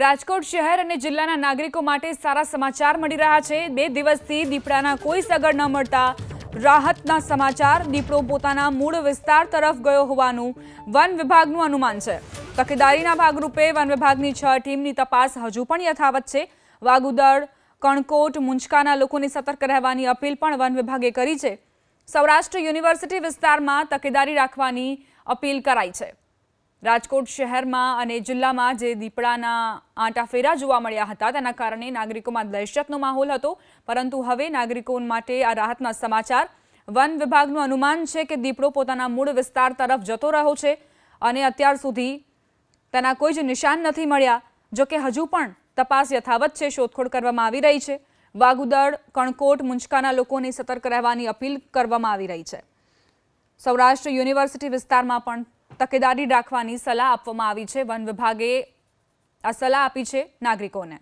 રાજકોટ શહેર અને જિલ્લાના નાગરિકો માટે સારા સમાચાર મળી રહ્યા છે. બે દિવસથી દીપડાના કોઈ સગડ ન મળતા રાહતના સમાચાર. દીપડો પોતાના મૂળ વિસ્તાર તરફ ગયો હોવાનું વન વિભાગનું અનુમાન છે. તકેદારીના ભાગરૂપે વન વિભાગની છ ટીમની તપાસ હજુ પણ યથાવત છે. વાગુદળ, કણકોટ મુંચકાના લોકોને સતર્ક રહેવાની અપીલ પણ વન વિભાગે કરી છે. સૌરાષ્ટ્ર યુનિવર્સિટી વિસ્તારમાં તકેદારી રાખવાની અપીલ કરાઈ છે. રાજકોટ શહેરમાં અને જિલ્લામાં જે દીપડાના આંટાફેરા જોવા મળ્યા હતા, તેના કારણે નાગરિકોમાં દહેશતનો માહોલ હતો. પરંતુ હવે નાગરિકો માટે આ રાહતના સમાચાર. વન વિભાગનું અનુમાન છે કે દીપડો પોતાના મૂળ વિસ્તાર તરફ જતો રહ્યો છે અને અત્યાર સુધી તેના કોઈ જ નિશાન નથી મળ્યા જોકે હજુ પણ તપાસ યથાવત છે, શોધખોળ કરવામાં આવી રહી છે. વાગુદળ, કણકોટ મુંચકાના લોકોને સતર્ક રહેવાની અપીલ કરવામાં આવી રહી છે. સૌરાષ્ટ્ર યુનિવર્સિટી વિસ્તારમાં પણ તકેદારી રાખવાની સલાહ આપવામાં આવી છે. વન વિભાગે આ સલાહ આપી છે નાગરિકોને.